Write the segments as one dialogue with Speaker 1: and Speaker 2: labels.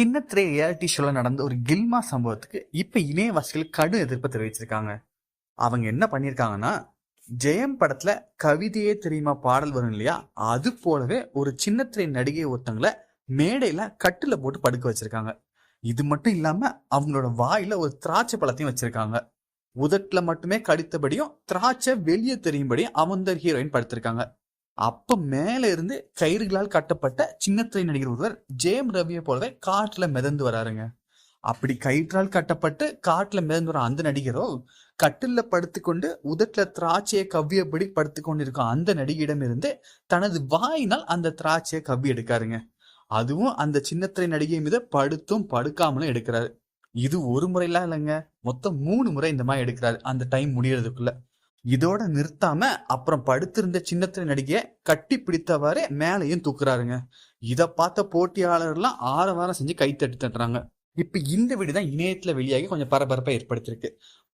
Speaker 1: சின்ன திரை ரியாலிட்டி ஷோல நடந்த ஒரு கில்மா சம்பவத்துக்கு இப்ப இணையவாசிகள் கடும் எதிர்ப்பு தெரிவிச்சிருக்காங்க. அவங்க என்ன பண்ணிருக்காங்கன்னா ஜெயம் படத்துல கவிதையே தெரியுமா பாடல் வரும் இல்லையா? அது போலவே ஒரு சின்ன திரை நடிகை ஒருத்தங்களை மேடையில கட்டுல போட்டு படுக்க வச்சிருக்காங்க. இது மட்டும் இல்லாம அவங்களோட வாயில ஒரு திராட்சை பழத்தையும் வச்சிருக்காங்க. உதட்டுல மட்டுமே கடித்தபடியும் திராட்சை வெளியே தெரியும்படியும் அவந்தர் ஹீரோயின் படுத்திருக்காங்க. அப்ப மேல இருந்து கயிறுகளால் கட்டப்பட்ட சின்னத்திரை நடிகர் ஒருவர் ஜேம் ரவியை போலவே காட்டுல மிதந்து வராருங்க. அப்படி கயிற்றால் கட்டப்பட்டு காட்டுல மிதந்து வர அந்த நடிகரோ கட்டில்ல படுத்துக்கொண்டு உதட்டுல திராட்சையை கவ்வியபடி படுத்து கொண்டிருக்கும் அந்த நடிகையிடம் இருந்து தனது வாயினால் அந்த திராட்சையை கவ்வி எடுக்காருங்க. அதுவும் அந்த சின்னத்திரை நடிகை மீது படுத்தும் படுக்காமலும் எடுக்கிறாரு. இது ஒரு முறையெல்லாம் இல்லைங்க. மொத்தம் மூணு முறை இந்த மாதிரி எடுக்கிறாரு. அந்த டைம் முடியறதுக்குள்ள. இதோட நிறுத்தாம அப்புறம் படுத்திருந்த சின்னத்திரை நடிகையை கட்டி பிடித்தவாறு மேலையும் தூக்குறாருங்க. இத பார்த்த போட்டியாளர்லாம் ஆரவாரம் செஞ்சு கை தட்டுறாங்க. இப்ப இந்த வீடு தான் இணையத்துல வெளியாகி கொஞ்சம் பரபரப்பை ஏற்படுத்தியிருக்கு.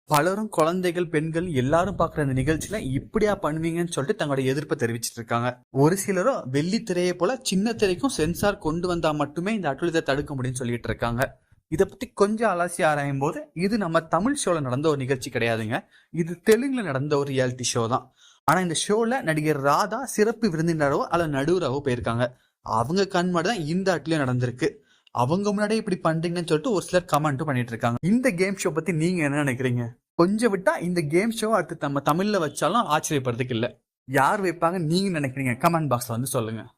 Speaker 1: பலரும் குழந்தைகள் பெண்கள் எல்லாரும் பார்க்குற இந்த நிகழ்ச்சியில இப்படியா பண்ணுவீங்கன்னு சொல்லிட்டு தங்களோட எதிர்ப்பை தெரிவிச்சிட்டு இருக்காங்க. ஒரு சிலரும் வெள்ளி திரையை போல சின்ன திரைக்கும் சென்சார் கொண்டு வந்தா மட்டுமே இந்த அட்டுழியத்தை தடுக்க முடியும்னு சொல்லிட்டு இருக்காங்க. இதை பத்தி கொஞ்சம் அலசி ஆராயும் போது இது நம்ம தமிழ் ஷோல நடந்த ஒரு நிகழ்ச்சி கிடையாதுங்க. இது தெலுங்குல நடந்த ஒரு ரியாலிட்டி ஷோ தான். ஆனா இந்த ஷோல நடிகர் ராதா சிறப்பு விருந்தினரோ அல்ல நடுவராகவோ போயிருக்காங்க. அவங்க கண்மாடு தான் இந்த அட்லயும் நடந்திருக்கு. அவங்க முன்னாடியே இப்படி பண்றீங்கன்னு சொல்லிட்டு ஒரு சிலர் கமெண்ட் பண்ணிட்டு இருக்காங்க. இந்த கேம் ஷோ பத்தி நீங்க என்ன நினைக்கிறீங்க? கொஞ்சம் விட்டா இந்த கேம் ஷோ அடுத்து நம்ம தமிழ்ல வச்சாலும் ஆச்சரியப்படுறதுக்கு இல்ல. யார் வைப்பாங்க நீங்க நினைக்கிறீங்க? கமெண்ட் பாக்ஸ்ல வந்து சொல்லுங்க.